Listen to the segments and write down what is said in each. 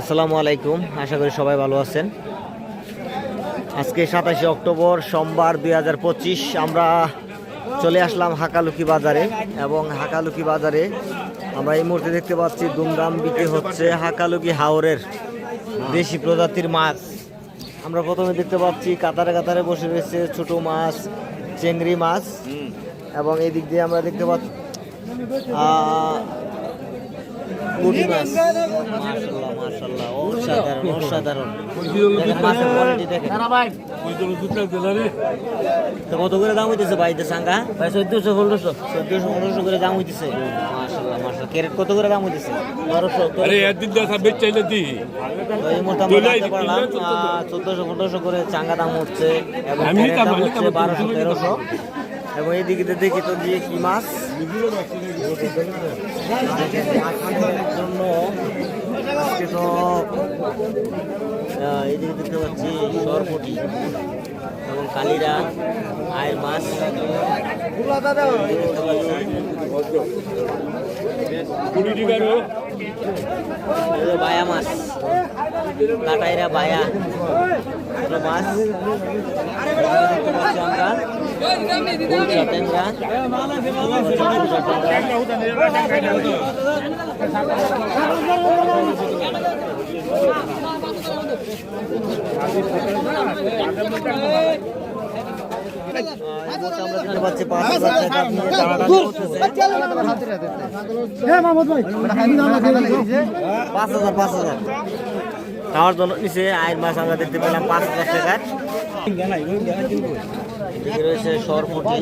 আসসালামু আলাইকুম। আশা করি সবাই ভালো আছেন। আজকে সাতাশে অক্টোবর সোমবার দু হাজার পঁচিশ আমরা চলে আসলাম হাকালুকি বাজারে এবং হাকালুকি বাজারে আমরা এই মুহূর্তে দেখতে পাচ্ছি দুমদাম বিক্রি হচ্ছে হাকালুকি হাওরের দেশি প্রজাতির মাছ। আমরা প্রথমে দেখতে পাচ্ছি কাতারে কাতারে বসে রয়েছে ছোট মাছ চেংড়ি মাছ এবং এই দিক দিয়ে আমরা দেখতে পাচ্ছি পুঁটি মাছ মাশাআল্লাহ মাশাআল্লাহ অসাধারণ অসাধারণ। মাছের কোয়ালিটি দেখেন। তো কত করে দাম হইতেছে ভাইদের সাঙ্গা ভাই চোদ্দশো ষোলোশো। চোদ্দশো পনেরোশো করে দাম হইতেছে। মাশাআল্লাহ মাশাআল্লাহ। ক্যারেট কত করে দাম হইতেছে? বারোশো। আরে একদিন দেখা বেচ চাইলে দি। এই মুহূর্তে জানতে পারলাম চোদ্দশো। পনেরোশো করে চাঙ্গা দাম হচ্ছে এবং বারোশো তেরোশো। এবং এই দিকে দেখি তো দিয়ে কি মাছ? জন্য আজকে এইদিকে দেখতে পাচ্ছি সরপটি এবং কালিরা, আয়ের মাছ। দেখতে পাচ্ছি। বায়া মাছ। কাটাইরা বায়া। মাছ। আমরা। পাঁচ হাজার। পাঁচ জন্য নিচে আয়ের মাছ আমরা দেখতে পেলাম পাঁচ হাজার টাকার এদিকে রয়েছে সরপুটি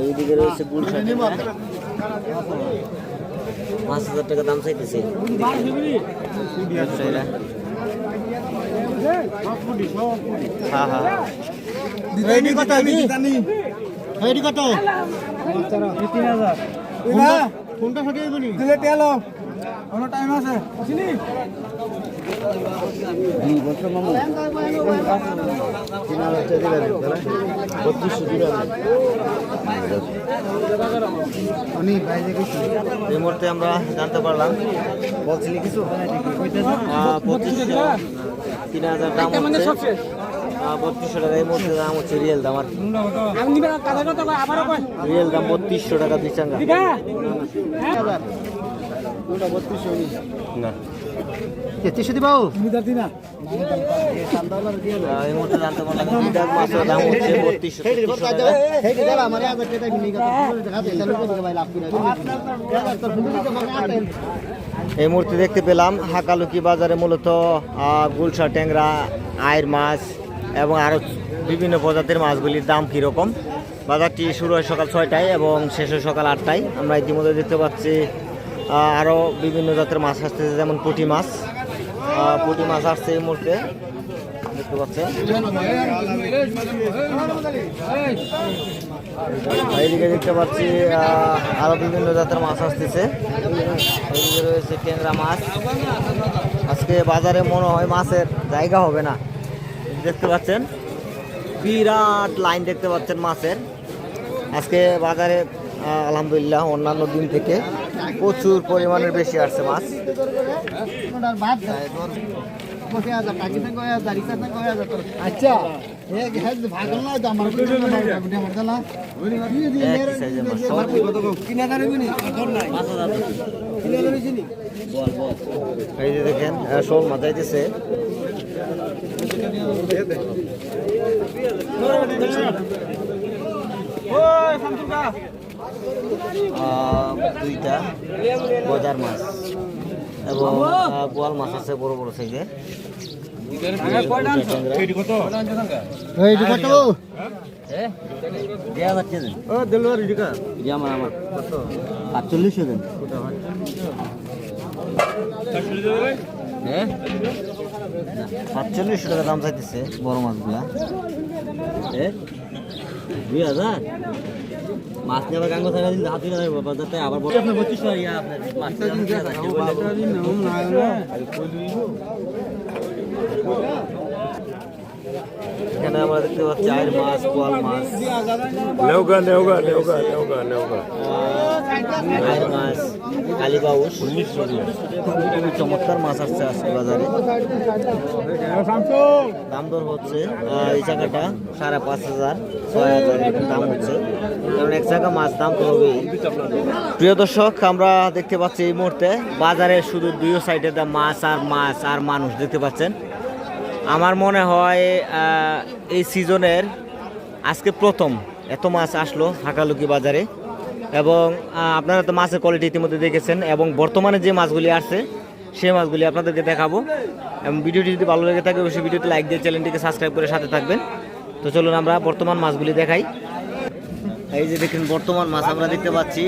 এইদিকে রয়েছে গুলশা টেঙ্গা। পাঁচ হাজার টাকা দাম চাইতেছে। ব্যবসায়ীরা। হ্যাঁ হ্যাঁ দিলে তেল। আমার টাইম আছে? এই মুহূর্তে আমরা জানতে পারলাম। বলছিলি কিছু? তিন হাজার দাম হচ্ছে। বত্রিশশো টাকা এই মুহূর্তে দাম হচ্ছে রিয়েল দাম। আর রিয়েল দাম বত্রিশশো টাকা দিচ্ছাঙ্গা না। তেত্রিশশো এই মুহূর্তে দেখতে পেলাম হাকালুকি বাজারে মূলত আহ, গুলশা ট্যাংরা আয়ের মাছ এবং আরও বিভিন্ন প্রজাতির মাছগুলির দাম কীরকম? বাজারটি শুরু হয় সকাল ছয়টায় এবং শেষ হয় সকাল আটটায়। আমরা ইতিমধ্যে দেখতে পাচ্ছি আরও বিভিন্ন জাতের মাছ আসতেছে যেমন পুঁটি মাছ। পুঁটি মাছ আসছে এই মুহূর্তে। দেখতে পাচ্ছেন। এইদিকে দেখতে পাচ্ছি আহ, আরও বিভিন্ন জাতের মাছ আসতেছে। এইদিকে রয়েছে কেন্দ্রা মাছ। আজকে বাজারে মনে হয় মাছের জায়গা হবে না। দেখতে পাচ্ছেন বিরাট লাইন দেখতে পাচ্ছেন মাছের। আজকে বাজারে আলহামদুলিল্লাহ অন্যান্য দিন থেকে প্রচুর পরিমাণের বেশি আসছে মাছ। আচ্ছা এই যে দেখেন শোল মাছ যাইতেছে আহ, দুইটা গজার মাছ এবং বোয়াল মাছ আছে বড় বড় আমার আটচল্লিশশো দেন। সাতচল্লিশশো টাকা দাম চাইতেছে বড় মাছগুলা। এ? দুই হাজার? মাছ নিয়ে আবার গাঙ্গ থাকা দিন হাত দিলে বাজারতে আবার আপনি আপনার পঁচিশশো ইয়া আপনার মাছ নিয়ে কেউ বললে। এখানে আমরা দেখতে পাচ্ছি আয়ের মাছ কোয়াল মাছ। নেওগা নেওগা নেওগা নেওগা নেওগা আয়ের মাছ কালীবাউস খুবই চমৎকার মাছ আসছে আজকে বাজারে। দাম দর হচ্ছে এই জায়গাটা সাড়ে পাঁচ হাজার ছয় হাজার দাম হচ্ছে। কারণ এক জায়গা মাছ দাম তো হবেই। প্রিয় দর্শক আমরা দেখতে পাচ্ছি এই মুহূর্তে বাজারে শুধু দুই সাইডে মাছ আর মাছ আর মানুষ দেখতে পাচ্ছেন। আমার মনে হয় এই সিজনের আজকে প্রথম এত মাছ আসলো হাকালুকি বাজারে। এবং আপনারা তো মাছের কোয়ালিটি ইতিমধ্যে দেখেছেন এবং বর্তমানে যে মাছগুলি আসছে, সেই মাছগুলি আপনাদেরকে দেখাবো। এবং ভিডিওটি যদি ভালো লেগে থাকে, অবশ্যই ভিডিওতে লাইক দিয়ে চ্যানেলটিকে সাবস্ক্রাইব করে সাথে থাকবেন। তো চলুন আমরা বর্তমান মাছগুলি দেখাই। এই যে দেখেন, বর্তমান মাছ আমরা দেখতে পাচ্ছি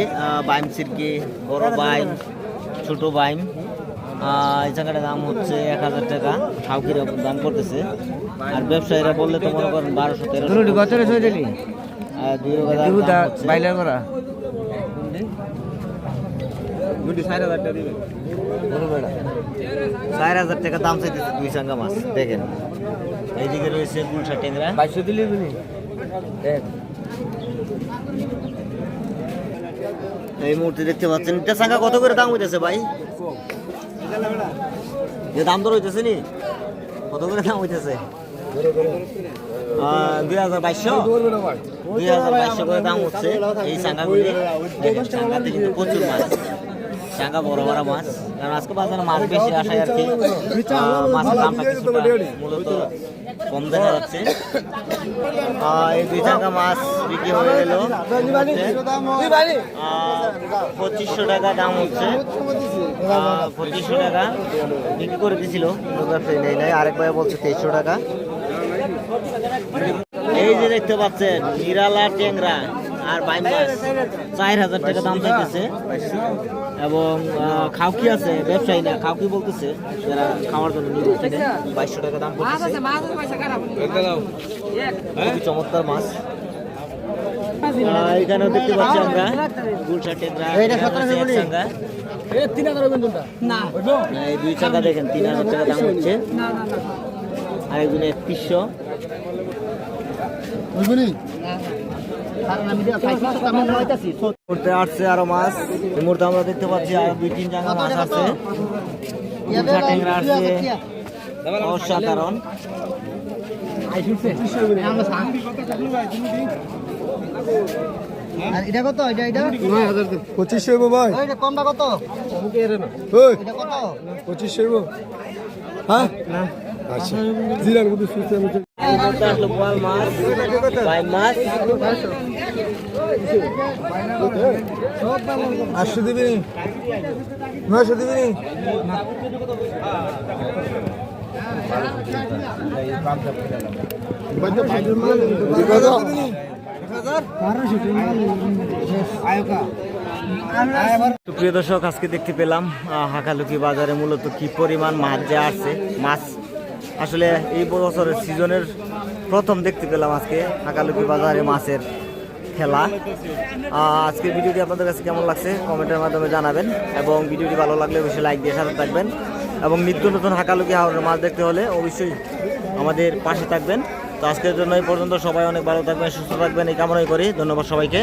বাইম সিরকি, বড় বাইম, ছোট বাইম। এই জায়গাটার দাম হচ্ছে এক হাজার টাকা। ঠাউকির দাম করতেছে। আর ব্যবসায়ীরা বললে তো মনে করেন বারোশো তেরোশো। চার হাজার টাকা দাম চাইতেছে দুই চাঙ্গা মাছ দেখেন। এইদিকে রয়েছে গুলশা টেংরা। বাইশশো দিলে এই মুহূর্তে দেখতে পাচ্ছেন। এটা চাঙ্গা কত করে দাম হইতেছে ভাই? যে দাম দর হইতেছে নি? কত করে দাম হইতেছে? দুই হাজার বাইশশো? দুই হাজার বাইশশো করে দাম হচ্ছে এই চাঙ্গাগুলি প্রচুর মাছ। চাঙ্গা বড় বড় মাছ। কারণ আজকে বাজারে মাছ বেশি আসায় আর কি মাছের দামটা কিছুটা মূলত কম দেখা যাচ্ছে। এই দুই চাঙ্গা মাছ বিক্রি হয়ে গেল। পঁচিশশো টাকা দাম হচ্ছে। পঁচিশশো টাকা বিক্রি করে দিয়েছিল। নেই নাই। আরেক ভাই বলছে তেইশশো টাকা। এই যে দেখতে পাচ্ছেন, নিরালা টেংরা আর বাইম মাছ চার হাজার টাকা দাম চাইতেছে। এবং আহ, খাউকি আছে? ব্যবসায়ী না খাউকি বলতেছে? যারা খাওয়ার জন্য কিনে বাইশশো টাকা দাম করতেছে। খুবই চমৎকার মাছ। আহ, এখানেও দেখতে পাচ্ছি আমরা গুলশা টেংরা চাঙ্গা। এই দুই চাকা দেখেন তিন হাজার টাকা দাম হচ্ছে। আর একজন একত্রিশশো বুঝবনি মুহূর্তে আসছে আরও মাছ। এই মুহূর্তে আমরা দেখতে পাচ্ছি আর দুই তিন জায়গা মাছ আছে টেংরা আসছে। অসাধারণ আর এটা কত এটা এটা পঁচিশশো হইব ভাই। কমটা কত? কত? পঁচিশশো হইব। হ্যাঁ? আচ্ছা। জিরার মধ্যে সুস্থ আটশো দিবি? নয়শো দিবি? তো প্রিয় দর্শক আজকে দেখতে পেলাম হাকালুকি বাজারে মূলত কি পরিমাণ মাছ যে আছে মাছ আসলে এই বছরের সিজনের প্রথম দেখতে পেলাম আজকে হাকালুকি বাজারে মাছের খেলা। আজকের ভিডিওটি আপনাদের কাছে কেমন লাগছে কমেন্টের মাধ্যমে জানাবেন এবং ভিডিওটি ভালো লাগলে অবশ্যই লাইক দিয়ে সাথে থাকবেন এবং নিত্য নতুন হাকালুকি হাওড়ের মাছ দেখতে হলে অবশ্যই আমাদের পাশে থাকবেন। তো আজকের জন্য এই পর্যন্ত সবাই অনেক ভালো থাকবেন, সুস্থ থাকবেন, এই কামনাই করি। ধন্যবাদ সবাইকে।